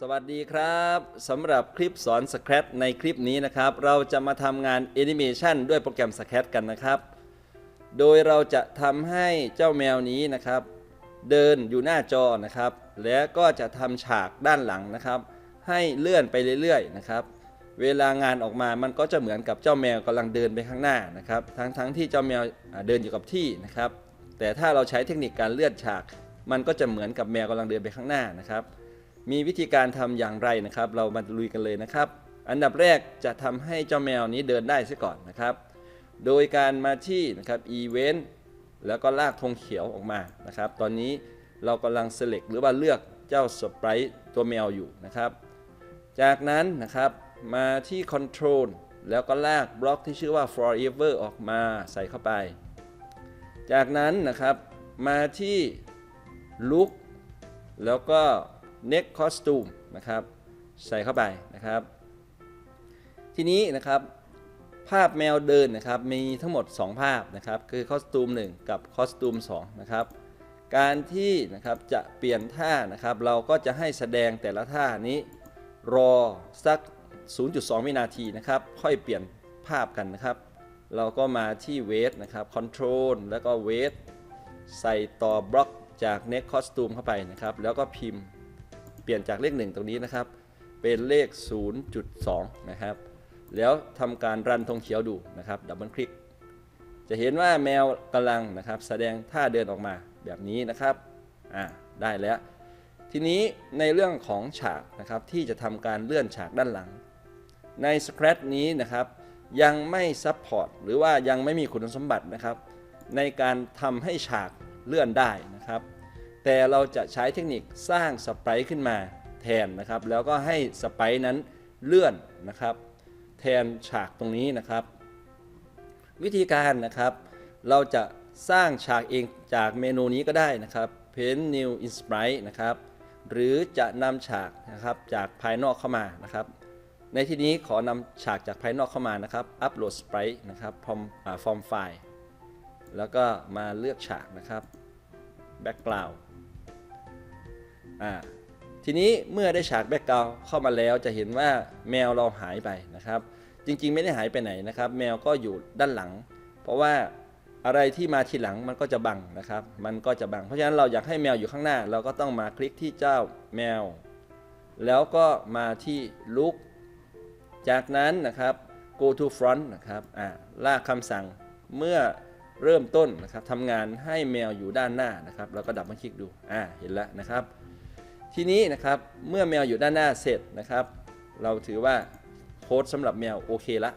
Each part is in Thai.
สวัสดีครับสำหรับคลิปสอน Scratch ในคลิปนี้นะครับ เราจะมาทำงานแอนิเมชันด้วยโปรแกรม Scratch กันนะครับ โดยเราจะทำให้เจ้าแมวนี้นะครับ เดินอยู่หน้าจอนะครับ แล้วก็จะทำฉากด้านหลังนะครับ ให้เลื่อนไปเรื่อยๆนะครับ เวลางานออกมามันก็จะเหมือนกับเจ้าแมวกำลังเดินไปข้างหน้านะครับ ทั้งๆที่เจ้าแมวเดินอยู่กับที่นะครับ แต่ถ้าเราใช้เทคนิคการเลื่อนฉาก มันก็จะเหมือนกับแมวกำลังเดินไปข้างหน้านะครับ มีวิธีการทำอย่างไรนะครับ เรามาลุยกันเลยนะครับ อันดับแรกจะทำให้เจ้าแมวนี้เดินได้ซะก่อนนะครับ โดยการมาที่นะครับ event แล้วก็ลากธงเขียวออกมานะครับ ตอนนี้เรากำลัง select หรือว่าเลือกเจ้า sprite ตัวแมวอยู่นะครับ จากนั้นนะครับมาที่ control แล้วก็ลากบล็อกที่ชื่อว่า forever ออกมาใส่เข้าไป จากนั้นนะครับมาที่ look แล้วก็ neck costume นะครับใส่เข้าไปนะครับ ทีนี้นะครับภาพแมวเดินนะครับมีทั้งหมด 2 ภาพนะครับคือคอสตูม1กับคอสตูม2นะครับการที่นะครับจะเปลี่ยนท่านะครับ เราก็จะให้แสดงแต่ละท่านี้รอสัก 0.2 วินาทีนะครับ ค่อยเปลี่ยนภาพกันนะครับ เราก็มาที่เวทนะครับคอนโทรลแล้วก็เวทใส่ต่อบล็อกจาก next costume เข้าไปนะครับ แล้วก็พิมพ์ เปลี่ยนจากเลข 1 ตรงนี้นะครับ เป็นเลข 0.2 นะครับ แล้วทำการรันธงเขียวดูนะครับ ดับเบิลคลิก จะเห็นว่าแมวกำลังนะครับ แสดงท่าเดินออกมาแบบนี้นะครับ อ่า ได้แล้ว ทีนี้ในเรื่องของฉากนะครับ ที่จะทำการเลื่อนฉากด้านหลัง ใน Scratch นี้นะครับ ยังไม่ซัพพอร์ตหรือว่ายังไม่มีคุณสมบัตินะครับ ในการทำให้ฉากเลื่อนได้นะครับ แต่เราจะใช้เทคนิคสร้างสไปร์ขึ้นมาแทนนะครับ แล้วก็ให้สไปร์นั้นเลื่อนนะครับ แทนฉากตรงนี้นะครับ วิธีการนะครับ เราจะสร้างฉากเองจากเมนูนี้ก็ได้นะครับ Paint New in Sprite นะครับ หรือจะนำฉากนะครับจากภายนอกเข้ามานะครับ ในที่นี้ขอนำฉากจากภายนอกเข้ามานะครับ Upload Sprite นะครับ from อ่า from file แล้วก็มาเลือกฉากนะครับ Background อ่าทีนี้เมื่อได้ฉากแบ็กกราวเข้ามาแล้วจะเห็นว่าแมวเราหายไปนะครับ จริงๆไม่ได้หายไปไหนนะครับ แมวก็อยู่ด้านหลัง เพราะว่าอะไรที่มาทีหลังมันก็จะบังนะครับ มันก็จะบัง เพราะฉะนั้นเราอยากให้แมวอยู่ข้างหน้า เราก็ต้องมาคลิกที่เจ้าแมว แล้วก็มาที่ look จากนั้นนะครับ go to front นะครับอ่าลากคำสั่งเมื่อเริ่มต้นนะครับทำงานให้แมวอยู่ด้านหน้านะครับแล้วก็ดับมาคลิกดูอ่าเห็นแล้วนะครับ ทีนี้นะครับเมื่อแมวอยู่ด้านหน้าเสร็จนะครับ เราถือว่าโค้ดสำหรับแมวโอเคละ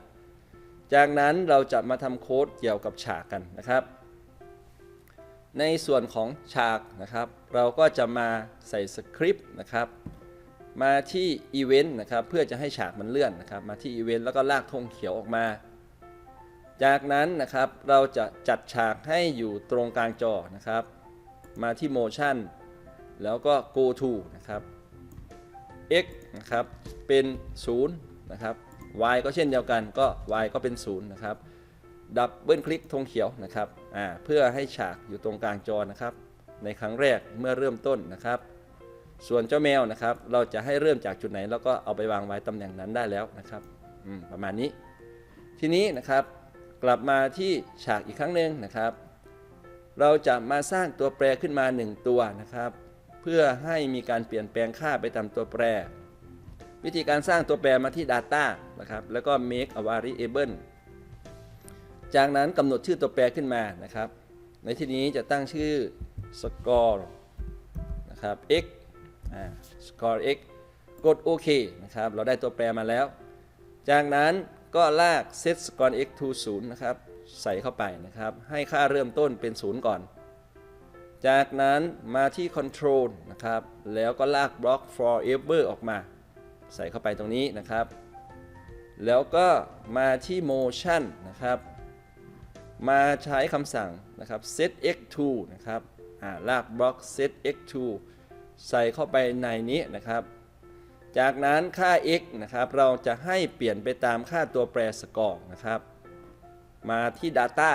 จากนั้นเราจะมาทำโค้ดเกี่ยวกับฉากกันนะครับ ในส่วนของฉากนะครับ เราก็จะมาใส่สคริปต์นะครับมาที่อีเวนต์นะครับเพื่อจะให้ฉากมันเลื่อนนะครับ มาที่อีเวนต์แล้วก็ลากธงเขียวออกมา จากนั้นนะครับเราจะจัดฉากให้อยู่ตรงกลางจอนะครับ มาที่ motion แล้วก็ go to นะครับ x นะครับ เป็น 0 นะครับ y ก็เช่นเดียวกันก็ y ก็เป็น 0 นะครับ ดับเบิลคลิกธงเขียวนะครับอ่าเพื่อให้ฉากอยู่ตรงกลางจอนะครับ ในครั้งแรกเมื่อเริ่มต้นนะครับ ส่วนเจ้าแมวนะครับ เราจะให้เริ่มจากจุดไหน แล้วก็เอาไปวางไว้ตำแหน่งนั้นได้แล้วนะครับอืมประมาณนี้ ทีนี้นะครับกลับมาที่ฉากอีกครั้งหนึ่งนะครับ เราจะมาสร้างตัวแปรขึ้นมา 1 ตัวนะครับ เพื่อให้มีการเปลี่ยนแปลงค่าไปตามตัวแปร วิธีการสร้างตัวแปรมาที่ Data นะครับ แล้วก็ make a variable จากนั้นกำหนดชื่อตัวแปรขึ้นมานะครับ ในที่นี้จะตั้งชื่อ score นะครับ x score x กดโอเคนะครับ เราได้ตัวแปรมาแล้ว จากนั้นก็ลาก set score x to 0 นะครับ ใส่เข้าไปนะครับ ให้ค่าเริ่มต้นเป็น 0 ก่อน จากนั้นมาที่ control นะครับ แล้วก็ลากบล็อก forever ออกมา ใส่เข้าไปตรงนี้นะครับ แล้วก็มาที่ motion นะครับ มาใช้คำสั่งนะครับ set x to นะครับอ่าลากบล็อก set x to ใส่เข้าไปในนี้นะครับ จากนั้นค่า x นะครับ เราจะให้เปลี่ยนไปตามค่าตัวแปรสกอร์นะครับ มาที่ Data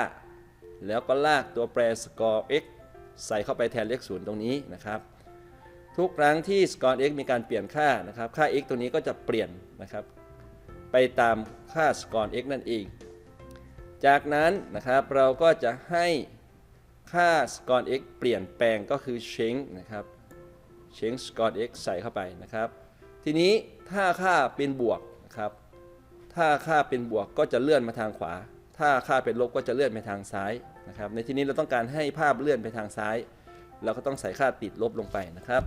แล้วก็ลากตัวแปรสกอร์ x ใส่เข้าไปแทนเลขศูนย์ตรงนี้นะครับ ทุกครั้งที่ score x มีการเปลี่ยนค่านะครับ ค่า x ตัวนี้ก็จะเปลี่ยนนะครับ ไปตามค่า score x นั่นเอง จากนั้นนะครับเราก็จะให้ค่า score x เปลี่ยนแปลงก็คือ change นะครับ change score x ใส่เข้าไปนะครับ ทีนี้ถ้าค่าเป็นบวกนะครับ ถ้าค่าเป็นบวกก็จะเลื่อนมาทางขวา ถ้าค่าเป็นลบก็จะเลื่อนไปทางซ้ายนะครับ ในที่นี้เราต้องการให้ภาพเลื่อนไปทางซ้าย เราก็ต้องใส่ค่าติดลบลงไปนะครับ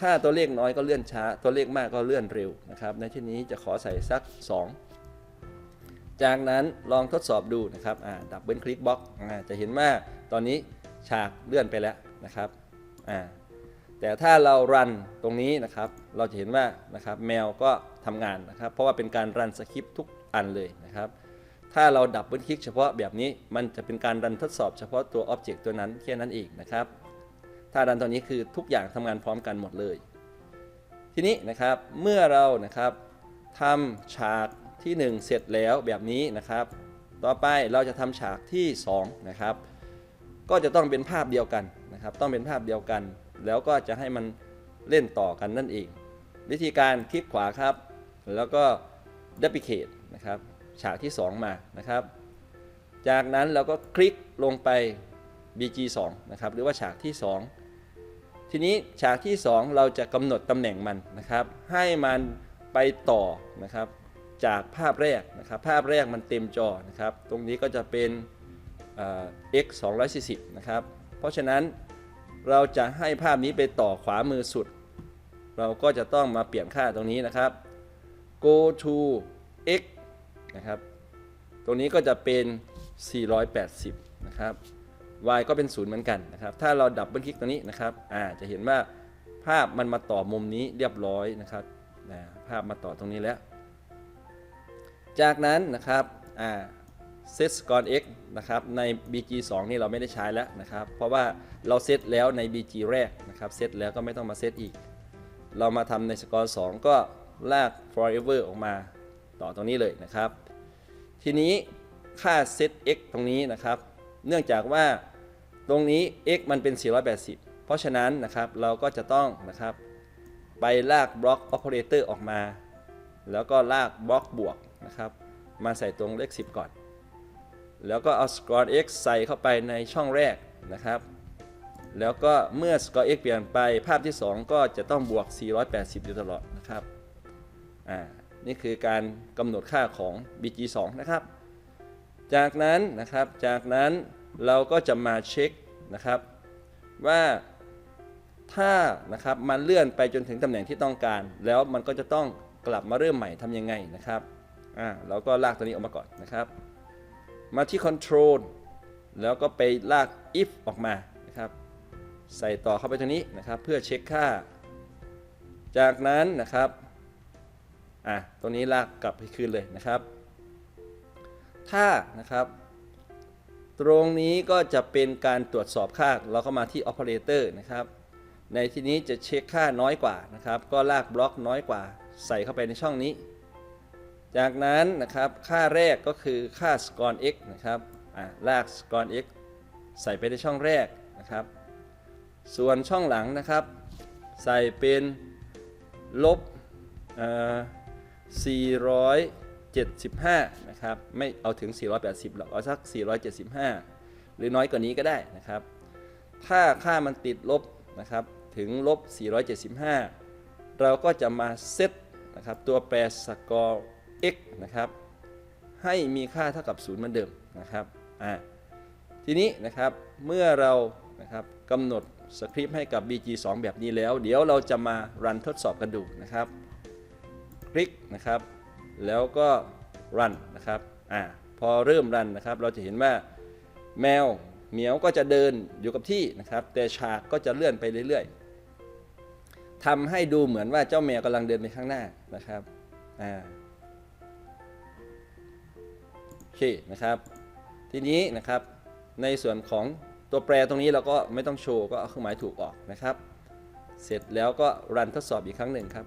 ถ้าตัวเลขน้อยก็เลื่อนช้า ตัวเลขมากก็เลื่อนเร็วนะครับ ในที่นี้จะขอใส่สัก 2 จากนั้นลองทดสอบดูนะครับดับเบิลคลิกบล็อกจะเห็นว่าตอนนี้ฉากเลื่อนไปแล้วนะครับอ่าแต่ถ้าเรารันตรงนี้นะครับ เราจะเห็นว่านะครับแมวก็ทำงานนะครับ เพราะว่าเป็นการรันสคริปต์ทุกอันเลยนะครับ ถ้าเราดับเบิลคลิกเฉพาะแบบนี้มันจะเป็นการรันทดสอบเฉพาะตัวอ็อบเจกต์ตัวนั้นแค่นั้นเองนะครับ ถ้ารันตัวนี้คือทุกอย่างทำงานพร้อมกันหมดเลย ทีนี้นะครับเมื่อเรานะครับทำฉากที่ 1 เสร็จแล้วแบบนี้นะครับ ต่อไปเราจะทำฉากที่ 2 นะครับ ก็จะต้องเป็นภาพเดียวกันนะครับ ต้องเป็นภาพเดียวกัน แล้วก็จะให้มันเล่นต่อกันนั่นเอง วิธีการคลิกขวาครับ แล้วก็ duplicate นะครับ ฉากที่ 2 มานะครับ จากนั้นเราก็คลิกลงไป BG 2 นะครับหรือว่าฉากที่ 2 ทีนี้ฉากที่ 2 เราจะกำหนดตำแหน่งมันนะครับ ให้มันไปต่อนะครับจากภาพแรกนะครับ ภาพแรกมันเต็มจอนะครับ ตรงนี้ก็จะเป็น x 240 นะครับ เพราะฉะนั้นเราจะให้ภาพนี้ไปต่อขวามือสุด เราก็จะต้องมาเปลี่ยนค่าตรงนี้นะครับ go to x นะครับ ตรงนี้ก็จะเป็น 480 นะครับ y ก็เป็นศูนย์เหมือนกันนะครับ ถ้าเราดับเบิลคลิกตรงนี้นะครับอ่าจะเห็นว่าภาพมันมาต่อมุมนี้เรียบร้อยนะครับนะภาพมาต่อตรงนี้แล้ว จากนั้นนะครับอ่าเซตสกอร์ x นะครับใน bg 2นี่เราไม่ได้ใช้แล้วนะครับ เพราะว่าเราเซตแล้วใน bg แรกนะครับเซตแล้วก็ไม่ต้องมาเซตอีก เรามาทำในสกอร์ 2 ก็ลาก forever ออกมา ต่อตรงนี้เลยนะครับ ทีนี้ค่าเซต x ตรงนี้นะครับ เนื่องจากว่าตรงนี้ x มันเป็น 480 เพราะฉะนั้นนะครับเราก็จะต้องนะครับไปลากบล็อก operator ออกมา แล้วก็ลากบล็อกบวกนะครับมาใส่ตรงเลข 10 ก่อน แล้วก็เอา score x ใส่เข้าไปในช่องแรกนะครับ แล้วก็เมื่อ score x เปลี่ยนไปภาพที่ 2 ก็จะต้องบวก 480 อยู่ตลอดนะครับอ่า นี่คือการกำหนดค่าของ bg 2 นะครับ จากนั้นนะครับ จากนั้นเราก็จะมาเช็คนะครับ ว่าถ้านะครับมันเลื่อนไปจนถึงตำแหน่งที่ต้องการ แล้วมันก็จะต้องกลับมาเริ่มใหม่ทำยังไงนะครับอ่าเราก็ลากตัวนี้ออกมาก่อนนะครับ มาที่ control แล้วก็ไปลาก if ออกมานะครับ ใส่ต่อเข้าไปตรงนี้นะครับ เพื่อเช็คค่า จากนั้นนะครับ อะตรงนี้ลากกลับไปคืนเลยนะครับ ถ้านะครับ ตรงนี้ก็จะเป็นการตรวจสอบค่าเราก็มาที่ operator นะครับ ในที่นี้จะเช็คค่าน้อยกว่านะครับ ก็ลากบล็อกน้อยกว่า ใส่เข้าไปในช่องนี้ จากนั้นนะครับค่าแรกก็คือค่า score x นะครับอะลาก score x ใส่ไปในช่องแรกนะครับ ส่วนช่องหลังนะครับ ใส่เป็นลบเอ่อ 475 นะครับ ไม่เอาถึง 480 หรอก เอาสัก 475 หรือน้อยกว่านี้ก็ได้นะครับ ถ้าค่ามันติดลบนะครับ ถึงลบ 475 เราก็จะมาเซตนะครับ ตัวแปรสกอร์ x นะครับ ให้มีค่าเท่ากับ 0 เหมือนเดิมนะครับ อ่า ทีนี้นะครับ เมื่อเรานะครับกำหนดสคริปต์ให้กับ bg2 แบบนี้แล้ว เดี๋ยวเราจะมารันทดสอบกันดูนะครับ คลิกนะครับ แล้วก็รันนะครับอ่าพอเริ่มรันนะครับ เราจะเห็นว่าแมวเหมียวก็จะเดินอยู่กับที่นะครับ แต่ฉากก็จะเลื่อนไปเรื่อยๆทำให้ดูเหมือนว่าเจ้าแมวกำลังเดินไปข้างหน้านะครับอ่าโอเคนะครับ ทีนี้นะครับในส่วนของตัวแปรตรงนี้เราก็ไม่ต้องโชว์ก็เอาเครื่องหมายถูกออกนะครับ เสร็จแล้วก็รันทดสอบอีกครั้งหนึ่งครับ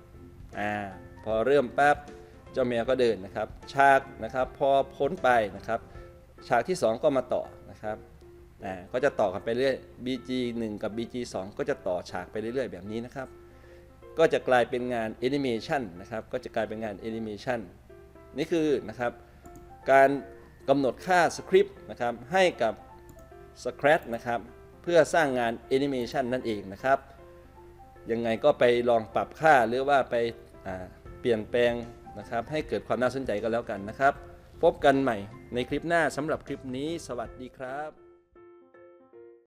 อ่า พอเริ่มปั๊บเจ้าแมวก็เดินนะครับ ฉากนะครับพอพ้นไปนะครับ ฉากที่ 2 ก็มาต่อนะครับอ่าก็จะต่อกันไปเรื่อย BG 1 กับ BG 2 ก็จะต่อฉากไปเรื่อยๆ แบบนี้นะครับ ก็จะกลายเป็นงานแอนิเมชันนะครับก็จะกลายเป็นงานแอนิเมชันนี่คือนะครับการกำหนดค่าสคริปต์นะครับให้กับ Scratch นะครับเพื่อสร้างงานแอนิเมชันนั่นเองนะครับยังไงก็ไปลองปรับค่าหรือว่าไปอ่า เปลี่ยนแปลงนะครับให้เกิดความน่าสนใจกันแล้วกันนะครับ พบกันใหม่ในคลิปหน้าสำหรับคลิปนี้ สวัสดีครับ